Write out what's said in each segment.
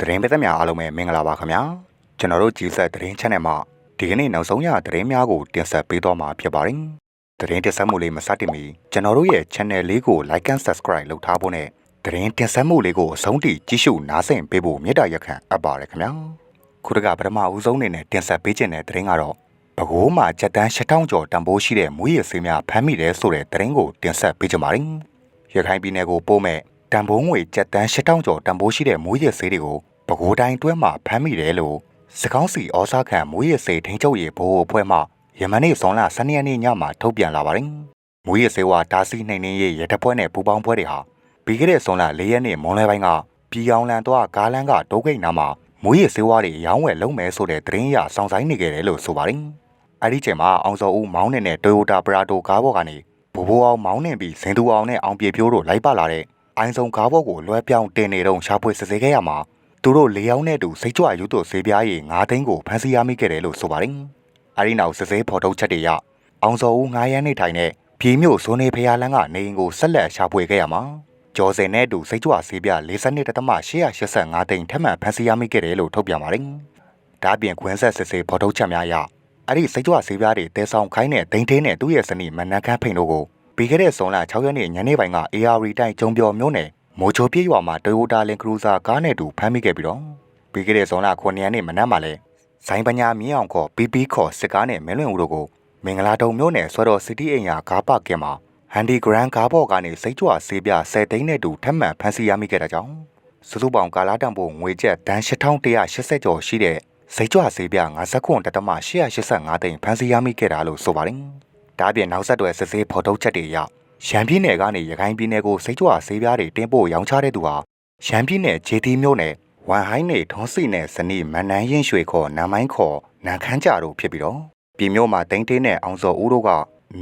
သတင်းပေးသက်များအားလုံးပဲမင်္ဂလာပါခင်ဗျာကျွန်တော်တို့ကြည်ဆက်သတင်း channel မှာဒီကနေ့နောက်ဆုံးရသတင်းများကိုတင်ဆက်ပေးသွားမှာဖြစ်ပါတယ်သတင်းတင်ဆက်မှုလေးမစတင်မီကျွန်တော်တို့ရဲ့ channel လေးကို like and subscribe လုပ်ထားဖို့နဲ့သတင်းတင်ဆက်မှုလေးကိုအဆုံးထိကြည့်ရှုနားဆင်ပေးဖို့မေတ္တာရက်ခံအပ်ပါတယ်ခင်ဗျာခုတကပထမဦးဆုံးအနေနဲ့တင်ဆက်ပေးခြင်းတဲ့သတင်းကတော့ပဲခူးမှာစက်တန်း8000ကျော်တန်ဖိုးရှိတဲ့မူရည်ဆေးများဖမ်းမိတယ်ဆိုတဲ့သတင်းကိုတင်ဆက်ပေးကြပါမယ်ရခိုင်ပြည်နယ်ကိုပို့မဲ့တန်ဖိုးငွေစက်တန်း8000ကျော်တန်ဖိုးရှိတဲ့မူရည်ဆေးတွေကို ပဲခူးတိုင်းတွင်းမှာဖမ်းမိတယ်လို့စကောင်းစီဩစာခံမူရစေထိန်ချုပ်ရေဘိုးအဖွဲ့မှယမနေ့ဇွန်လ12ရက်နေ့ညမှာထုတ်ပြန်လာပါတယ်။မူရစေဝါတာစီနှိမ်နှင်းရေးရတပွဲနဲ့ပူပေါင်းပွဲတွေဟာပြီးခဲ့တဲ့ဇွန်လ4ရက်နေ့မွန်လွဲပိုင်းကပြည်အောင်လန်တော့ကားလန်းကတိုးဂိတ်နားမှာမူရစေဝါတွေရောင်းဝယ်လုပ်မယ်ဆိုတဲ့သတင်းအရစောင့်ဆိုင်နေခဲ့တယ်လို့ဆိုပါတယ်။အဲဒီချိန်မှာအောင်စောဦးမောင်းနေတဲ့ Toyota Prado ကားဘော်ကနေဘိုးဘိုးအောင်မောင်းနေပြီးစင်သူအောင်နဲ့အောင်ပြေဖြိုးတို့လိုက်ပါလာတဲ့အိုင်းဆုံးကားဘော်ကိုလွှဲပြောင်းတင်နေတော့ရှာဖွေစစ်ဆေးခဲ့ရမှာ သူတို့၄ယောက်နဲ့တူစိတ်ကြွရုပ်တို့ဈေးပြားရီ9သိန်းကိုဖမ်းဆီးရမိခဲ့တယ်လို့ဆိုပါတယ်။အဲဒီနောက်စစ်ဆေးဖော်ထုတ်ချက်တွေရအောင်စောဦး9ရန်နေထိုင်တဲ့ပြည်မြို့ဇွန်နေဖျားလန်းကနေအိမ်ကိုဆက်လက်ရှာဖွေခဲ့ရမှာကျော်စင်နဲ့တူစိတ်ကြွဈေးပြား42.885သိန်းထပ်မံဖမ်းဆီးရမိခဲ့တယ်လို့ထုတ်ပြန်ပါတယ်။ဒါ့အပြင်ခွင်းဆက်စစ်ဆေးဖော်ထုတ်ချက်များအရအဲ့ဒီစိတ်ကြွဈေးပြားတွေတဲဆောင်ခိုင်းတဲ့ဒိန်ထင်းနဲ့သူ့ရဲ့ဇနီးမနက်ခမ်းဖိန်တို့ကိုပြီးခဲ့တဲ့ဇွန်လ6ရက်နေ့ညနေပိုင်းက AR တိုင်းကျုံပြော်မြို့နယ် မိုးချိုပြေးရွာမှာ Toyota Land Cruiser ကားနဲ့တူဖမ်းမိခဲ့ပြီးတော့ပြီးခဲ့တဲ့ဇွန်လ9ရက်နေ့မနက်မှာလဲဇိုင်းပညာမြင်းအောင်ခေါ် PP ခေါ်စစ်ကားနဲ့မင်းလွင်ဦးတို့ကိုမင်္ဂလာတုံမြို့နယ်ဆွဲတော် City အိမ်ယာကားပါကင်မှာဟန်ဒီဂရန်ကားဘော့ကနေစိတ်ကြွဆေးပြ10သိန်းနဲ့တူထပ်မံဖမ်းဆီးရမိခဲ့တဲ့ကြောင့်စုစုပေါင်းကာလာတံပိုးငွေကျပ်တန်း8180ကျော်ရှိတဲ့စိတ်ကြွဆေးပြ59.885သိန်းဖမ်းဆီးရမိခဲ့တာလို့ဆိုပါတယ်။ဒါ့အပြင်နောက်ဆက်တွဲစစ်ဆေးဖော်ထုတ်ချက်တွေအရ ရန်ပြည်နယ်ကနေရခိုင်ပြည်နယ်ကိုစိတ်ကြွဆေးပြားတွေတင်ပို့ရောင်းချတဲ့သူဟာရန်ပြည်နယ်ဂျေတီမြို့နယ်ဝမ်ဟိုင်းနယ်ထွန်းစီနယ်ဇနီးမန်နန်းရင်ရွှေခေါ်နမ်မိုင်းခေါ်နန်ခမ်းကြတို့ဖြစ်ပြီးတော့ပြည်မြို့မှာတင်းတင်းနဲ့အောင်စောဦးတို့က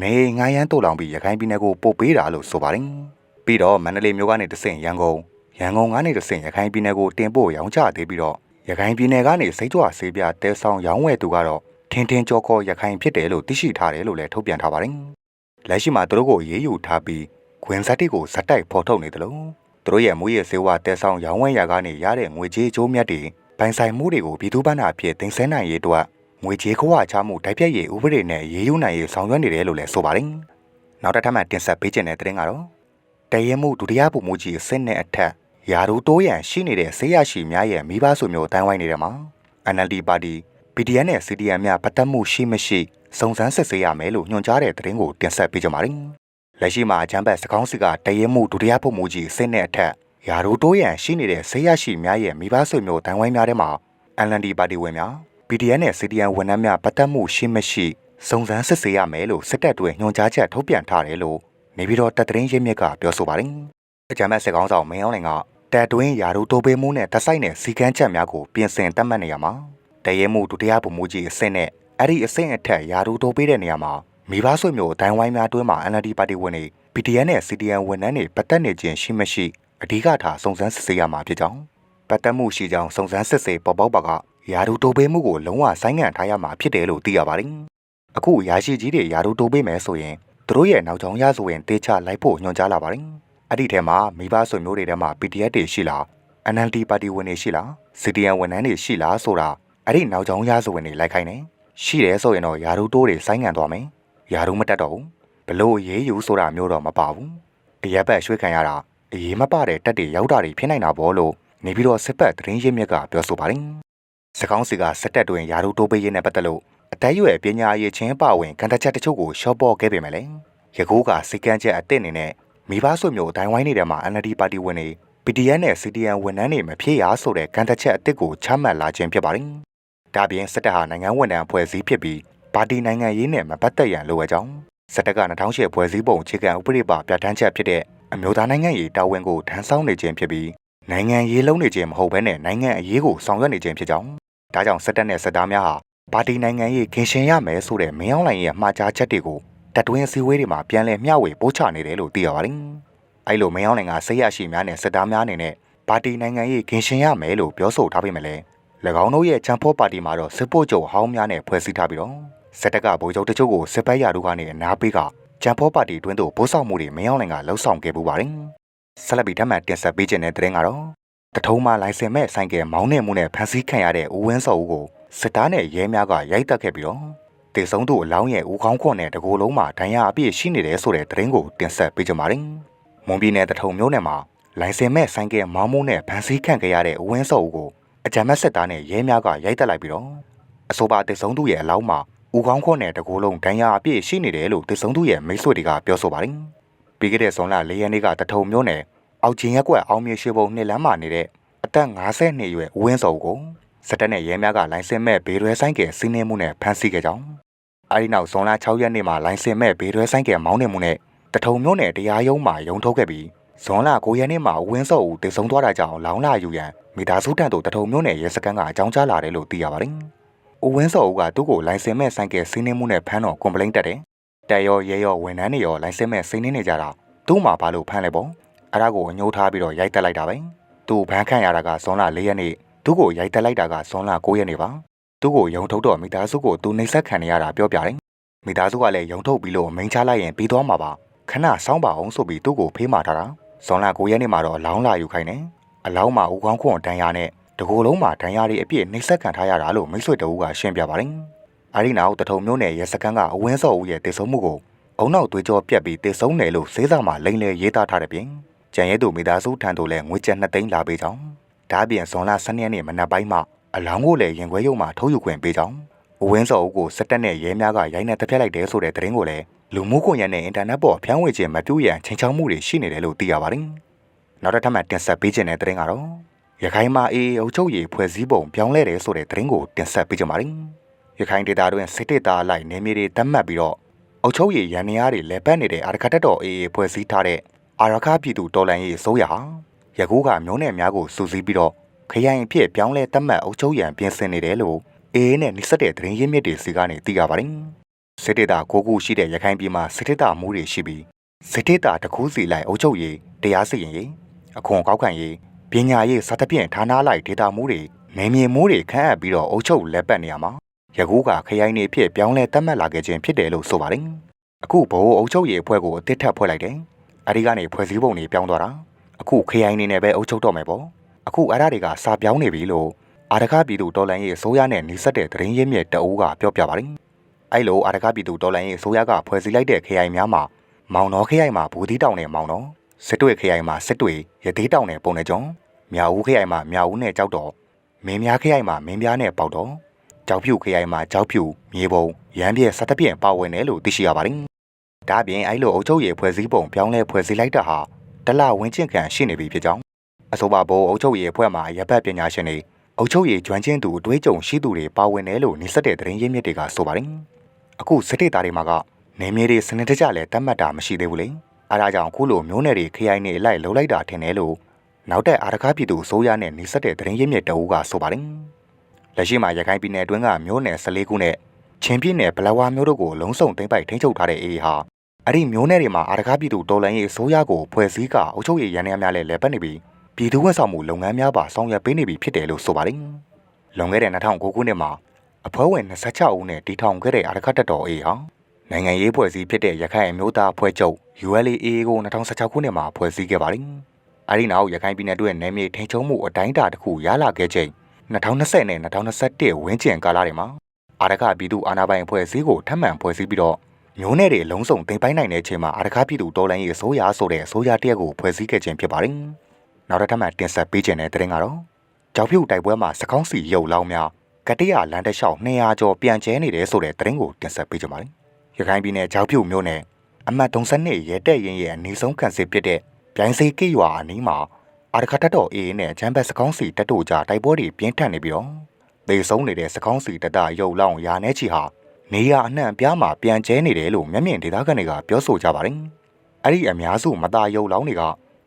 နေငိုင်းရန်တို့လောင်ပြီးရခိုင်ပြည်နယ်ကိုပို့ပေးတာလို့ဆိုပါတယ်။ပြီးတော့မန္တလေးမြို့ကနေတဆင့်ရန်ကုန်ရန်ကုန်ကနေတဆင့်ရခိုင်ပြည်နယ်ကိုတင်ပို့ရောင်းချသေးပြီးတော့ရခိုင်ပြည်နယ်ကနေစိတ်ကြွဆေးပြားတဲဆောင်ရောင်းဝယ်သူကတော့ထင်းထင်းကြောခေါ်ရခိုင်ဖြစ်တယ်လို့သိရှိထားတယ်လို့လည်းထုတ်ပြန်ထားပါတယ်။ လက်ရှိမှာသူတို့ကိုရေးယူထားပြီးခွင်ဇက်တွေကိုဇက်တိုက်ဖော်ထုတ်နေတယ်လို့သူတို့ရဲ့မူရည်စေဝါတဲဆောင်ရောင်းဝယ်ရာကနေရတဲ့ငွေကြေးချိုးမြတ်တွေပိုင်ဆိုင်မှုတွေကိုပြည်သူ့ဘဏ္ဍာအဖြစ်တင်ဆက်နိုင်ရေးအတွက်ငွေကြေးခွာချမှုတိုက်ပြည့်ရေးဥပဒေနဲ့ရေးယူနိုင်ရေးဆောင်ရွက်နေတယ်လို့လည်းဆိုပါတယ်။နောက်တစ်ထပ်မှတင်ဆက်ပေးခြင်းတဲ့သတင်းကတော့တရဲမှုဒုတိယပုံမှုကြီးအစစ်နဲ့အထက်ယာတို့တိုးရန်ရှိနေတဲ့ဆေးရရှိများရဲ့မိဘဆွေမျိုးတန်းဝိုင်းနေတဲ့မှာ NLD ပါတီ PDN နဲ့ CDM များပတ်သက်မှုရှိမရှိစုံစမ်းစစ်ဆေးရမယ်လို့ညွှန်ကြားတဲ့သတင်းကိုတင်ဆက်ပေးကြပါမယ်။လက်ရှိမှာအချမ်းဘတ်စကောင်းစီကတရဲမှုဒုတိယပုံမှုကြီးအစစ်နဲ့အထက်ယာတို့တိုးရန်ရှိနေတဲ့ဆေးရရှိများရဲ့မိဘဆွေမျိုးတန်းဝိုင်းများထဲမှာ NLD ပါတီဝင်များ PDN နဲ့ CDM ဝန်ထမ်းများပတ်သက်မှုရှိမရှိစုံစမ်းစစ်ဆေးရမယ်လို့စစ်တပ်တွေညွှန်ကြားချက်ထုတ်ပြန်ထားတယ်လို့နေပြည်တော်တပ်သတင်းရင်းမြစ်ကပြောဆိုပါတယ်။အကြမ်းဖက်စစ်ကောင်ဆောင်မင်းအောင်လှိုင်ကတပ်တွင်းယာတို့တိုးပေးမှုနဲ့တပ်ဆိုင်တဲ့စီကန်းချက်များကိုပြင်ဆင်တတ်မှတ်နေရမှာ တရဲမှုဒုတိယပုံမှုကြီးအဆင့်နဲ့အဲ့ဒီအဆင့်အထက်ယာတို့တိုးပေးတဲ့နေရာမှာမိဘဆွေမျိုးအတိုင်းဝိုင်းများတွင်းမှာ NLD ပါတီဝင်တွေ PDN နဲ့ CDN ဝန်ထမ်းတွေပတ်သက်နေခြင်းရှိမရှိအဓိကထားစုံစမ်းစစ်ဆေးရမှာဖြစ်ကြောင်းပတ်သက်မှုရှိကြောင်းစုံစမ်းစစ်ဆေးပေါ်ပေါက်ပါကယာတို့တိုးပေးမှုကိုလုံးဝဆိုင်းငံ့ထားရမှာဖြစ်တယ်လို့သိရပါတယ်အခုရာရှိကြီးတွေယာတို့တိုးပေးမယ်ဆိုရင်သူတို့ရဲ့နောက်ကျောင်းရဆိုရင်တေချလိုက်ဖို့ညွှန်ကြားလာပါတယ်အဲ့ဒီထဲမှာမိဘဆွေမျိုးတွေထဲမှာ PDF တွေရှိလား NLD ပါတီဝင်တွေရှိလား CDN ဝန်ထမ်းတွေရှိလားဆိုတာ အဲ့ဒီနောက်ကျောင်းရဆိုဝင်တွေလိုက်ခိုင်းတယ်ရှိတယ်ဆိုရင်တော့ယာတို့တိုးတွေဆိုင်းငံ့သွားမယ်ယာတို့မတက်တော့ဘူးဘလို့ရေးယူဆိုတာမျိုးတော့မပါဘူးအရက်ဘက်ရွှေ့ခံရတာအေးမပတဲ့တက်တွေရောက်တာတွေဖြစ်နိုင်တာပေါ့လို့နေပြီးတော့စစ်ပတ်သတင်းရင်းမြစ်ကပြောဆိုပါတယ်စကောင်းစီကစက်တက်တွင်ယာတို့တိုးပေးရေးနဲ့ပတ်သက်လို့အတရွယ်ပညာရေးချင်းပဝင်ကန်တချက်တချို့ကိုရှော့ပေါ်ခဲ့ပေမဲ့လည်းရကူကစိကန်းချက်အစ်စ်အနေနဲ့မိဘဆွေမျိုးအတိုင်းဝိုင်းနေတဲ့မှာ NLD ပါတီဝင်တွေ PDN နဲ့ CDN ဝန်ထမ်းတွေမဖြစ်ရဆိုတဲ့ကန်တချက်အစ်စ်ကိုချမှတ်လာခြင်းဖြစ်ပါတယ်။ ဒါပြင်စစ်တပ်ဟာနိုင်ငံဝန်ထမ်းအဖွဲ့အစည်းဖြစ်ပြီးပါတီနိုင်ငံရေးနဲ့မပတ်သက်ရန်လိုအပ်ကြောင်းစစ်တပ်က2008ဖွဲ့စည်းပုံအခြေခံဥပဒေပါပြဋ္ဌာန်းချက်ဖြစ်တဲ့အမျိုးသားနိုင်ငံရေးတာဝန်ကိုထမ်းဆောင်နေခြင်းဖြစ်ပြီးနိုင်ငံရေးလုံးနေခြင်းမဟုတ်ဘဲနဲ့နိုင်ငံအရေးကိုဆောင်ရွက်နေခြင်းဖြစ်ကြောင်းဒါကြောင့်စစ်တပ်နဲ့စစ်သားများဟာပါတီနိုင်ငံရေးခင်ရှင်ရမယ်ဆိုတဲ့မင်းအောင်လှိုင်ရဲ့မှားကြားချက်တွေကိုတပ်တွင်းစည်းဝေးတွေမှာပြန်လည်မျှဝေပို့ချနေတယ်လို့သိရပါတယ်။အဲလိုမင်းအောင်လှိုင်ကစိတ်ရရှိများနဲ့စစ်သားများအနေနဲ့ပါတီနိုင်ငံရေးခင်ရှင်ရမယ်လို့ပြောဆိုထားပေမဲ့လည်း၎ င်းတို့ရဲ့ချမ်ဖော့ပါတီမှာတော့စစ်ပို့ချုပ်ဟောင်းများနဲ့ဖွဲ့စည်းထားပြီးတော့စစ်တပ်ကဗိုလ်ချုပ်တချို့ကိုစစ်ပတ်ရတို့ကနေအနာပေးကချမ်ဖော့ပါတီတွင်းသို့ပို့ဆောင်မှုတွေမင်းအောင်လှိုင်ကလှုပ်ဆောင်ခဲ့ပူပါတယ်။ဆက်လက်ပြီးထပ်မံတင်ဆက်ပေးခြင်းတဲ့တဲ့ရင်ကတော့တထုံးမှလိုင်စင်မဲ့ဆိုင်ကယ်မောင်းနေမှုနဲ့ဖမ်းဆီးခံရတဲ့ဦးဝင်းစောဦးကိုစစ်သားနဲ့ရဲများကရိုက်တက်ခဲ့ပြီးတော့တေဆုံးသူအလောင်းရဲ့ဦးခေါင်းခွန်နဲ့တကိုယ်လုံးမှာဒဏ်ရာအပြည့်ရှိနေတယ်ဆိုတဲ့သတင်းကိုတင်ဆက်ပေးကြပါမယ်။မွန်ပြည်နယ်တထုံမြို့နယ်မှာလိုင်စင်မဲ့ဆိုင်ကယ်မောင်းမှုနဲ့ဖမ်းဆီးခံခဲ့ရတဲ့ဦးဝင်းစောဦးကို အကြမ်းဖက်စစ်သားနဲ့ရဲများကရိုက်တက်လိုက်ပြီးတော့အဆိုပါတေဆုံးသူရဲ့အလောင်းမှာဦးခေါင်းခွန်နဲ့တကိုယ်လုံးဒဏ်ရာအပြည့်ရှိနေတယ်လို့တေဆုံးသူရဲ့မိတ်ဆွေတွေကပြောဆိုပါတယ်။ပြီးခဲ့တဲ့ဇွန်လ၄ရက်နေ့ကတထုံမြို့နယ်အောက်ချင်းရက်ကွက်အောင်မြေရှိဘုံနှစ်လမ်းမှာနေတဲ့အသက်52အရွယ်ဦးဝင်းစောကိုစစ်တပ်နဲ့ရဲများကလိုင်စင်မဲ့ဘေးရွဲဆိုင်ကယ်စီးနှင်းမှုနဲ့ဖမ်းဆီးခဲ့ကြောင်းအဲဒီနောက်ဇွန်လ6ရက်နေ့မှာလိုင်စင်မဲ့ဘေးရွဲဆိုင်ကယ်မောင်းနေမှုနဲ့တထုံမြို့နယ်တရားရုံးမှာရုံထုတ်ခဲ့ပြီး ဇွန်လ9ရက်နေ့မှာဦးဝင်းစောဦးတည်ဆုံသွားတာကြောင့်လောင်းလာယူရန်မိသားစုတန်တို့တထုံမြို့နယ်ရဲစခန်းကအကြောင်းကြားလာတယ်လို့သိရပါတယ်။ဦးဝင်းစောဦးကသူ့ကိုလိုင်စင်မဲ့ဆိုင်ကယ်စီးနှင်းမှုနဲ့ဖမ်းတော့ကွန်ပလိန်းတက်တယ်။တက်ရောရဲရောဝန်ထမ်းတွေရောလိုင်စင်မဲ့စီးနှင်းနေကြတာသူ့မှာဘာလို့ဖမ်းလဲပေါ့။အဲ့ဒါကိုအညှိုးထားပြီးတော့ရိုက်တက်လိုက်တာပဲ။သူ့ဘန်းခန့်ရတာကဇွန်လ၄ရက်နေ့သူ့ကိုရိုက်တက်လိုက်တာကဇွန်လ9ရက်နေ့ပါသူ့ကိုယုံထုတ်တော့မိသားစုကိုသူနှိပ်စက်ခံနေရတာပြောပြတယ်မိသားစုကလည်းယုံထုတ်ပြီးလို့မိန်ချလိုက်ရင်ပြီးသွားမှာပါခဏစောင်းပါအောင်ဆိုပြီးသူ့ကိုဖေးမာထားတာ ဇွန်လ9ရက်နေ့မှာတော့အလောင်းလာယူခိုင်းတယ်အလောင်းမှာဦးကောင်းခွန်တန်ရာနဲ့တကိုယ်လုံးမှာဒဏ်ရာတွေအပြည့်နှိပ်စက်ခံထားရတာလို့မိတ်ဆွေတအူးကရှင်းပြပါတယ်အဲဒီနောက်တထုံမျိုးနယ်ရဲစခန်းကအဝင်းစော်ဦးရဲ့တေဆုံးမှုကိုအုံနောက်သွေးကြောပြက်ပြီးတေဆုံးတယ်လို့စေးစာမှာလိမ့်လေရေးသားထားတဲ့ပြင်ကြံရဲသူမိသားစုထံသို့လည်းငွေကျပ်2သိန်းလာပေးကြောင်းဒါအပြင်ဇွန်လ12ရက်နေ့မနက်ပိုင်းမှာအလောင်းကိုလည်းရင်ခွဲရုံမှာထုတ်ယူခွင့်ပေးကြောင်းအဝင်းစော်အုပ်ကိုစစ်တပ်နဲ့ရဲများကရိုင်းနှက်တပ်ဖြတ်လိုက်တယ်ဆိုတဲ့သတင်းကိုလည်း လူမှုကွန်ရက်နဲ့အင်တာနက်ပေါ်ဖျန်းဝေခြင်းမပြုရန်ချိန်ချောက်မှုတွေရှိနေတယ်လို့သိရပါတယ်။နောက်တစ်ထပ်မှတင်ဆက်ပေးခြင်းတဲ့သတင်းကတော့ရခိုင်မှာအေးအုပ်ချုပ်ရေးဖွဲ့စည်းပုံပြောင်းလဲတယ်ဆိုတဲ့သတင်းကိုတင်ဆက်ပေးကြပါမယ်။ရခိုင်ဒေသတွင်စစ်တပ်သားလိုက်နေမြေတွေတတ်မှတ်ပြီးတော့အုပ်ချုပ်ရေးရန်နေရတွေလဲပတ်နေတဲ့အာရခတ်တော်အေးဖွဲ့စည်းထားတဲ့အာရခပြည်သူတော်လှန်ရေးအစိုးရဟာယခုကမျိုးနယ်များကိုစူးစီးပြီးတော့ခရိုင်အဖြစ်ပြောင်းလဲသတ်မှတ်အုပ်ချုပ်ရန်ပြင်ဆင်နေတယ်လို့အေးနဲ့နှိစက်တဲ့သတင်းရင်းမြစ်တွေစီကနေသိရပါတယ်။ စစ်တေတာကိုကူရှိတဲ့ရခိုင်ပြည်မှာစစ်တေတာမှုတွေရှိပြီးစစ်တေတာတစ်ခုစီလိုက်အုပ်ချုပ်ရေးတရားစီရင်ရေးအခွန်ကောက်ခံရေးပညာရေးစသဖြင့်ဌာနလိုက်ဒေတာမှုတွေနေမြေမှုတွေခန့်အပ်ပြီးတော့အုပ်ချုပ်လက်ပတ်နေရမှာယခုကခရိုင်နေဖြစ်ပြောင်းလဲသတ်မှတ်လာခဲ့ခြင်းဖြစ်တယ်လို့ဆိုပါတယ်။အခုဘိုးအုပ်ချုပ်ရေးအဖွဲ့ကိုအသစ်ထပ်ဖွဲ့လိုက်တယ်။အဲဒီကနေဖွဲ့စည်းပုံတွေပြောင်းသွားတာ။အခုခရိုင်နေနဲ့ပဲအုပ်ချုပ်တော့မယ်ပေါ့။အခုအဲ့ဒါတွေကစာပြောင်းနေပြီလို့အာရခပြည်သူတော်လန်ရေးအစိုးရနဲ့နှိစက်တဲ့သတင်းရင်းမြစ်တအူးကပြောပြပါတယ်။ အဲ့လိုအာရခပြည်သူတော်လန်ရေးအစိုးရကဖွဲ့စည်းလိုက်တဲ့ခရိုင်များမှာမောင်တော်ခရိုင်မှာဘူသီးတောင်နဲ့မောင်တော်စစ်တွေခရိုင်မှာစစ်တွေရသေးတောင်နဲ့ပုံနေကြုံမြောက်ဦးခရိုင်မှာမြောက်ဦးနဲ့ကြောက်တော်မင်းများခရိုင်မှာမင်းများနဲ့ပေါက်တော်ကြောက်ဖြူခရိုင်မှာကြောက်ဖြူမြေပုံရမ်းပြဲစသဖြင့်ပါဝင်တယ်လို့သိရှိရပါတယ်။ဒါပြင်အဲ့လိုအုပ်ချုပ်ရေးဖွဲ့စည်းပုံပြောင်းလဲဖွဲ့စည်းလိုက်တာဟာတလဝင်းကျင်ခံရှိနေပြီဖြစ်ကြောင်းအဆိုပါဘိုးအုပ်ချုပ်ရေးအဖွဲ့မှရပ်ပတ်ပညာရှင်တွေအုပ်ချုပ်ရေးကျွမ်းကျင်သူအတွေးကြုံရှိသူတွေပါဝင်တယ်လို့နေဆက်တဲ့သတင်းရင်းမြစ်တွေကဆိုပါတယ်။ အခုစစ်တေတာတွေမှာကနေမြေတွေစနစ်တကျလဲတတ်မှတ်တာမရှိသေးဘူးလေ။အဲဒါကြောင့်အခုလိုမျိုးနယ်တွေခရိုင်တွေအလိုက်လှုပ်လိုက်တာထင်တယ်လို့နောက်တဲ့အာရခပြည်သူအစိုးရနဲ့နေဆက်တဲ့သတင်းရင်းမြစ်တအူးကဆိုပါတယ်။လက်ရှိမှာရခိုင်ပြည်နယ်အတွင်းကမျိုးနယ်14ခုနဲ့ချင်းပြည်နယ်ဗလဝါမျိုးတို့ကိုလုံးစုံသိမ်းပိုက်ထိန်းချုပ်ထားတဲ့အေးဟာအဲ့ဒီမျိုးနယ်တွေမှာအာရခပြည်သူတော်လှန်ရေးအစိုးရကိုဖွဲ့စည်းကအုပ်ချုပ်ရေးရန်ရများလဲလဲပတ်နေပြီးပြည်သူ့ဝန်ဆောင်မှုလုပ်ငန်းများပါဆောင်ရွက်ပေးနေပြီဖြစ်တယ်လို့ဆိုပါတယ်။လွန်ခဲ့တဲ့2009ခုနှစ်မှာ အဖွဲ့ဝင်26ဦးနဲ့တည်ထောင်ခဲ့တဲ့အာရခတက်တော်အေးဟာနိုင်ငံရေးဖွဲ့စည်းဖြစ်တဲ့ရခိုင်အမျိုးသားအဖွဲ့ချုပ် ULA ကို2016ခုနှစ်မှာဖွဲ့စည်းခဲ့ပါတယ်။အဲဒီနောက်ရခိုင်ပြည်နယ်တွင်နယ်မြေထိန်းချုပ်မှုအတိုင်းအတာတစ်ခုရလာခဲ့ချိန်2020နဲ့2021ဝန်းကျင်ကာလတွေမှာအာရခပြည်သူအာဏာပိုင်အဖွဲ့အစည်းကိုထပ်မံဖွဲ့စည်းပြီးတော့မျိုးနယ်တွေအလုံးစုံတင်ပိုင်းနိုင်တဲ့အချိန်မှာအာရခပြည်သူတော်လှန်ရေးအစိုးရဆိုတဲ့အစိုးရတရက်ကိုဖွဲ့စည်းခဲ့ခြင်းဖြစ်ပါတယ်။နောက်တစ်ထပ်မှတင်ဆက်ပေးခြင်းတဲ့တဲ့ရင်ကတော့ကြောက်ဖြူတိုက်ပွဲမှာစကောင်းစီရုပ်လောင်းများ ကတိရလန်တလျှောက်200ကျော်ပြန်ကျဲနေတယ်ဆိုတဲ့တဲ့ရင်ကိုတင်ဆက်ပေးကြပါမယ်။ရခိုင်ပြည်နယ်ကြောက်ဖြူမြို့နယ်အမှတ်32ရဲတဲ့ရင်ရဲ့အနီးဆုံးခံစစ်ဖြစ်တဲ့ပြိုင်စိတ်ကိရွာအနီးမှာအာရခတက်တော်အေးနဲ့ချမ်းဘက်စကောင်းစီတက်တို့ကြတိုက်ပွဲတွေပြင်းထန်နေပြီးတော့သေဆုံးနေတဲ့စကောင်းစီတတရုပ်လောင်းရာနေချီဟာနေရအနှံ့ပြားမှာပြန်ကျဲနေတယ်လို့မျက်မြင်ဒေသခံတွေကပြောဆိုကြပါတယ်။အဲ့ဒီအများစုမသားရုပ်လောင်းတွေက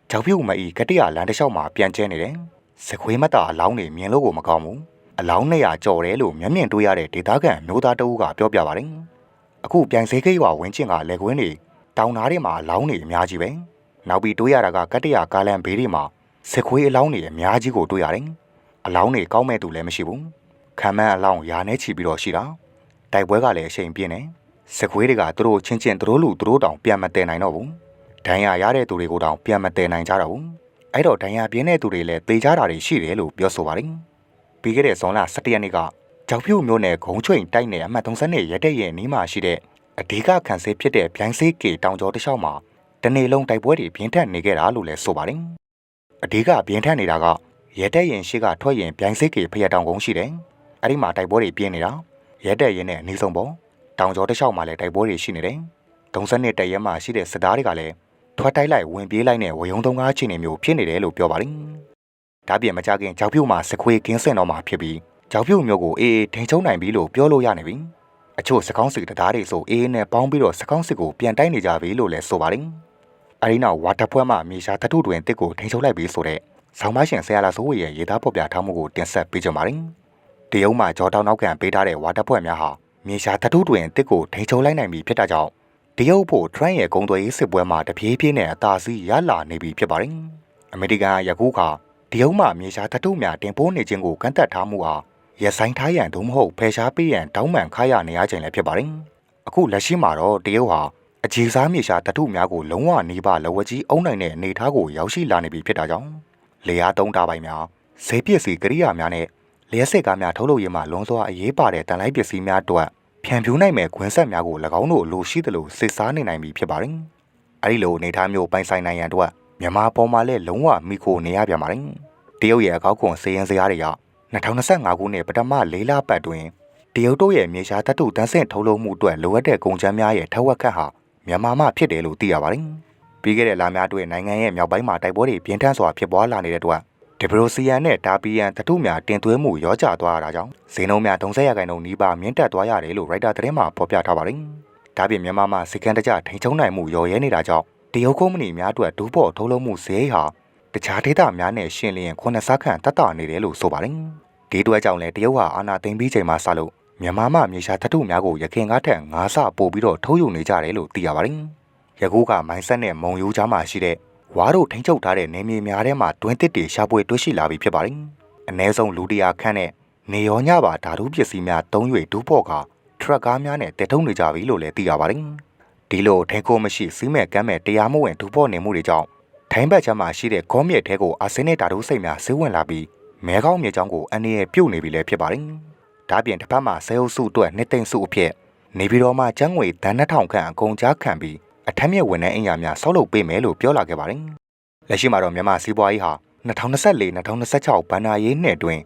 ကြောက်ပြုတ်မအီကတိရလမ်းတစ်လျှောက်မှာပြန်ကျဲနေတယ်။စခွေးမတာအလောင်းတွေမြင်လို့ကိုမကောင်းဘူး။ အလောင်း200ကြော်တယ်လို့မျက်မြင်တွေ့ရတဲ့ဒေသခံမျိုးသားတအုပ်ကပြောပြပါတယ်။အခုပြန်စေးခိတ်ရွာဝင်းကျင်ကလက်ကွင်းတွေတောင်သားတွေမှာအလောင်းတွေအများကြီးပဲ။နောက်ပြီးတွေ့ရတာကကတိရကားလန်ဘေးတွေမှာစခွေးအလောင်းတွေအများကြီးကိုတွေ့ရတယ်။အလောင်းတွေကောင်းမဲ့သူလည်းမရှိဘူး။ခံမန်းအလောင်းရာနဲ့ချီပြီးတော့ရှိတာ။တိုက်ပွဲကလည်းအချိန်ပြင်းနေ။စခွေးတွေကသူတို့ချင်းချင်းသူတို့လူသူတို့တောင်ပြန်မတည်နိုင်တော့ဘူး။ဒဏ်ရာရတဲ့သူတွေကိုတောင်ပြန်မတည်နိုင်ကြတော့ဘူးအဲ့တော့ဒဏ်ရာပြင်းတဲ့သူတွေလည်းတေချာတာတွေရှိတယ်လို့ပြောဆိုပါတယ် ပြီးခဲ့တဲ့ဇွန်လ17ရက်နေ့ကကြောက်ဖြူမျိုးနယ်ဂုံချွိန်တိုက်နယ်အမှတ်32ရဲတဲ့ရဲ့နီးမှာရှိတဲ့အဓိကခံစစ်ဖြစ်တဲ့ဗျိုင်းစေးကေတောင်ကျော်တစ်လျှောက်မှာတနေ့လုံးတိုက်ပွဲတွေပြင်းထန်နေခဲ့တာလို့လည်းဆိုပါတယ်အဓိကပြင်းထန်နေတာကရဲတဲ့ရင်ရှိကထွက်ရင်ဗျိုင်းစေးကေဖျက်တောင်ကုန်းရှိတယ်အဲ့ဒီမှာတိုက်ပွဲတွေပြင်းနေတာရဲတဲ့ရင်နဲ့အနီးဆုံးပေါ့တောင်ကျော်တစ်လျှောက်မှာလည်းတိုက်ပွဲတွေရှိနေတယ်32တရဲမှာရှိတဲ့စစ်သားတွေကလည်းထွက်တိုက်လိုက်ဝင်ပြေးလိုက်နဲ့ဝယုံသုံးကားချင်းနေမျိုးဖြစ်နေတယ်လို့ပြောပါတယ်။ ဒါပြင်မကြခင်ကြောက်ဖြူမှာစခွေကင်းစင်တော်မှာဖြစ်ပြီးကြောက်ဖြူမျိုးကိုအေးအေးထိန်ချုံနိုင်ပြီလို့ပြောလို့ရနေပြီ။အချို့စကောင်းစစ်တရားတွေဆိုအေးအေးနဲ့ပေါင်းပြီးတော့စကောင်းစစ်ကိုပြန်တိုက်နေကြပြီလို့လည်းဆိုပါတယ်။အဲဒီနောက်ဝါတာဖွဲမှာမြေရှာတထုတွင်တစ်ကိုထိန်ချုံလိုက်ပြီးဆိုတဲ့ဆောင်းမရှင်ဆရာလာစိုးဝေရဲ့ရေသားပေါ်ပြထားမှုကိုတင်ဆက်ပေးကြပါမယ်။တရုတ်မှာကြောတောင်နောက်ကန်ပေးထားတဲ့ဝါတာဖွဲများဟာမြေရှာတထုတွင်တစ်ကိုထိန်ချုံလိုက်နိုင်ပြီဖြစ်တာကြောင့်တရုတ်ဖို့ Trump ရဲ့ဂုံသွေးစစ်ပွဲမှာတပြေးပြေးနဲ့အသာစီးရလာနေပြီဖြစ်ပါတယ်။အမေရိကန်ယခုခါ တရုတ်မှမြေရှားတတုများတင်ပိုးနေခြင်းကိုကန့်သက်ထားမှုဟာရဆိုင်ထားရန်သို့မဟုတ်ဖယ်ရှားပေးရန်တောင်းပန်ခါရနေရခြင်းလည်းဖြစ်ပါတယ်။အခုလက်ရှိမှာတော့တရုတ်ဟာအခြေစားမြေရှားတတုများကိုလုံးဝနှီးပါလဝကြီးအုံနိုင်တဲ့အနေအထားကိုရောက်ရှိလာနေပြီဖြစ်တာကြောင့်လေယာသုံးတာပိုင်များဈေးပစ္စည်းကိရိယာများနဲ့လျှက်စစ်ကားများထုတ်လုပ်ရေးမှာလွန်စွာအရေးပါတဲ့တန်လိုက်ပစ္စည်းများအတွက်ဖြန့်ဖြူးနိုင်မဲ့ခွင်းဆက်များကို၎င်းတို့လိုရှိသလိုစစ်စားနေနိုင်ပြီဖြစ်ပါတယ်။အဲဒီလိုအနေအထားမျိုးပိုင်ဆိုင်နိုင်ရန်အတွက် မြန်မာပေါ်မှာလည်းလုံးဝမိခိုနေရပြန်ပါတယ်။တရုတ်ရဲ့အကောက်ခွန်စည်ရင်စရာတွေက2025ခုနှစ်ပထမ၄လပတ်တွင်တရုတ်တို့ရဲ့မြေရှားတတုတန်းဆင့်ထုတ်လုပ်မှုအတွက်လိုအပ်တဲ့ကုန်ကျန်းများရဲ့ထက်ဝက်ခန့်ဟာမြန်မာမှဖြစ်တယ်လို့သိရပါတယ်။ပြီးခဲ့တဲ့လများတွင်နိုင်ငံရဲ့မြောက်ပိုင်းမှာတိုက်ပွဲတွေပြင်းထန်စွာဖြစ်ပွားလာနေတဲ့အတွက်ဒီဘရိုစီယန်နဲ့တာပီယန်တတုများတင်သွင်းမှုရောကျသွားတာကြောင့်ဈေးနှုန်းများ30ရာခိုင်နှုန်းနီးပါးမြင့်တက်သွားရတယ်လို့ရိုက်တာသတင်းမှာဖော်ပြထားပါတယ်။ဒါပြင်မြန်မာမှာစကန်တကြထိန်ချုံနိုင်မှုရော်ရဲနေတာကြောင့် တရုတ်ကုမ္ပဏီများအတွက်ဒူးပေါ်ထုတ်လုပ်မှုဈေးဟာတခြားဒေသများနဲ့ရှင်လျင်ခုနှစ်ဆခန့်တက်တာနေတယ်လို့ဆိုပါတယ်။ဒီတွဲကြောင့်လည်းတရုတ်ဟာအာဏာသိမ်းပြီးချိန်မှစလို့မြန်မာမှမြေရှားတတုများကိုရခင်ကားထက်၅ဆပို့ပြီးတော့ထုတ်ယူနေကြတယ်လို့သိရပါတယ်။ယခုကမိုင်းဆက်နဲ့မုံယူချားမှာရှိတဲ့ဝါတို့ထိန်းချုပ်ထားတဲ့နေမြေများထဲမှာတွင်းတစ်တွေရှာဖွေတွေ့ရှိလာပြီဖြစ်ပါတယ်။အ ਨੇ ဆုံးလူတရာခန့်နဲ့နေရောညပါဓာတုပစ္စည်းများသုံး၍ဒူးဖို့ကထရက်ကားများနဲ့တည်ထုံနေကြပြီလို့လည်းသိရပါတယ်။ ဒီလိုထိန်းကိုမရှိစီးမဲ့ကမ်းမဲ့တရားမဝင်ဒူးဖို့နေမှုတွေကြောင့်ထိုင်းဘက်ချမ်းမှာရှိတဲ့ဂေါမြစ်ထဲကိုအာဆင်းနဲ့ဓာတုစိတ်များဆေးဝင်လာပြီးမဲကောင်းမြေချောင်းကိုအန်ရဲ့ပြုတ်နေပြီလည်းဖြစ်ပါတယ်။ဒါပြင်တစ်ဖက်မှာဆဲအုပ်စုအတွက်နှစ်သိမ့်စုအဖြစ်နေပြည်တော်မှာကျန်းငွေဒဏ်2000ခန့်အကုန်ကြားခံပြီးအထက်မြက်ဝန်ထမ်းအင်အားများဆောက်လုပ်ပေးမယ်လို့ပြောလာခဲ့ပါတယ်။လက်ရှိမှာတော့မြန်မာစီးပွားရေးဟာ2024-2026ဘဏ္ဍာရေးနှစ်တွင်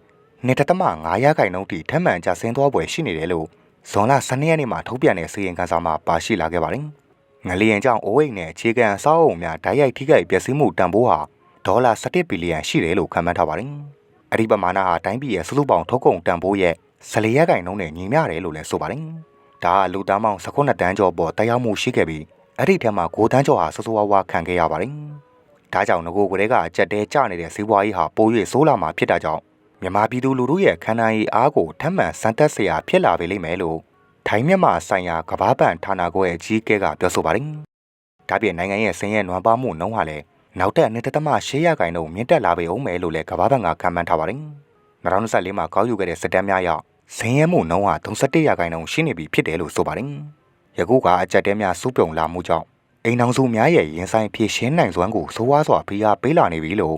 နှစ်သက်မှ9ရာခိုင်နှုန်းထိထက်မှန်ကျဆင်းသွားပွဲရှိနေတယ်လို့ ဇွန်လ12ရက်နေ့မှာထုတ်ပြန်တဲ့စီရင်ခံစာမှာပါရှိလာခဲ့ပါတယ်။ငလျင်ကြောင့်အိုးအိမ်နဲ့အခြေခံအဆောက်အအုံများဓာတ်ရိုက်ထိခိုက်ပျက်စီးမှုတန်ဖိုးဟာဒေါ်လာ17ဘီလီယံရှိတယ်လို့ခန့်မှန်းထားပါတယ်။အဲ့ဒီပမာဏဟာတိုင်းပြည်ရဲ့စုစုပေါင်းထုတ်ကုန်တန်ဖိုးရဲ့14ရာခိုင်နှုန်းနဲ့ညီမျှတယ်လို့လည်းဆိုပါတယ်။ဒါကလူတန်းပေါင်း19တန်းကျော်ပေါ်တရားမှုရှိခဲ့ပြီးအဲ့ဒီထဲမှာ9တန်းကျော်ဟာစိုးစိုးဝါးဝါခံခဲ့ရပါတယ်။ဒါကြောင့်ငကိုကလေးကအကြက်တဲကျနေတဲ့ဇီဝါကြီးဟာပို၍ဆိုးလာမှာဖြစ်တာကြောင့် မြန်မာပြည်သူလူထုရဲ့ခန္ဓာရည်အားကိုထပ်မံစံတက်စရာဖြစ်လာပေလိမ့်မယ်လို့ထိုင်းမြန်မာဆိုင်ရာကဘာပန်ဌာနခွဲအကြီးအကဲကပြောဆိုပါတယ်။ဒါပြင်နိုင်ငံရဲ့ဆင်းရဲနွမ်းပါးမှုနှုန်းဟာလည်းနောက်ထပ်နှစ်သက်မှ600ရာခိုင်နှုန်းမြင့်တက်လာပေဦးမယ်လို့လည်းကဘာပန်ကခန့်မှန်းထားပါတယ်။2024မှာကောက်ယူခဲ့တဲ့စစ်တမ်းများအရဆင်းရဲမှုနှုန်းဟာ37ရာခိုင်နှုန်းရှိနေပြီဖြစ်တယ်လို့ဆိုပါတယ်။ယခုကအကြက်တဲများစုပြုံလာမှုကြောင့်အိမ်ထောင်စုများရဲ့ရင်ဆိုင်ဖြည့်ရှင်းနိုင်စွမ်းကိုစိုးဝါးစွာဖိအားပေးလာနေပြီလို့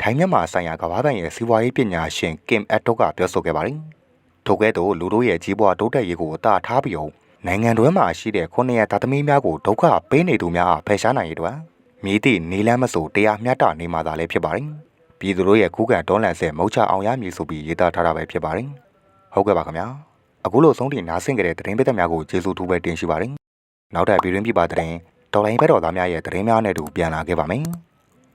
ထိုင်းမြန်မာဆိုင်ရာကမ္ဘာ့ဘဏ်ရဲ့စီးပွားရေးပညာရှင်ကင်အက်တော့ကပြောဆိုခဲ့ပါတယ်။ထို့ကဲ့သို့လူတို့ရဲ့ကြီးပွားတိုးတက်ရေးကိုအသာထားပြီးအောင်နိုင်ငံတွင်းမှာရှိတဲ့ခုနှစ်ရသားသမီးများကိုဒုက္ခပေးနေသူများအားဖယ်ရှားနိုင်ရတဲ့မြည်သည့်နေလန်းမဆိုတရားမျှတနေမှာသာလည်းဖြစ်ပါတယ်။ပြည်သူတို့ရဲ့ခုခံတော်လှန်ဆက်မုတ်ချအောင်ရမည်ဆိုပြီးရေးသားထားတာပဲဖြစ်ပါတယ်။ဟုတ်ကဲ့ပါခင်ဗျာ။အခုလိုဆုံးထိနားဆင်ကြတဲ့သတင်းပေးသက်များကိုကျေးဇူးတူပဲတင်ရှိပါတယ်။နောက်ထပ်ပြည်တွင်းပြည်ပသတင်းတော်လိုင်းဘက်တော်သားများရဲ့သတင်းများနဲ့တူပြန်လာခဲ့ပါမယ်။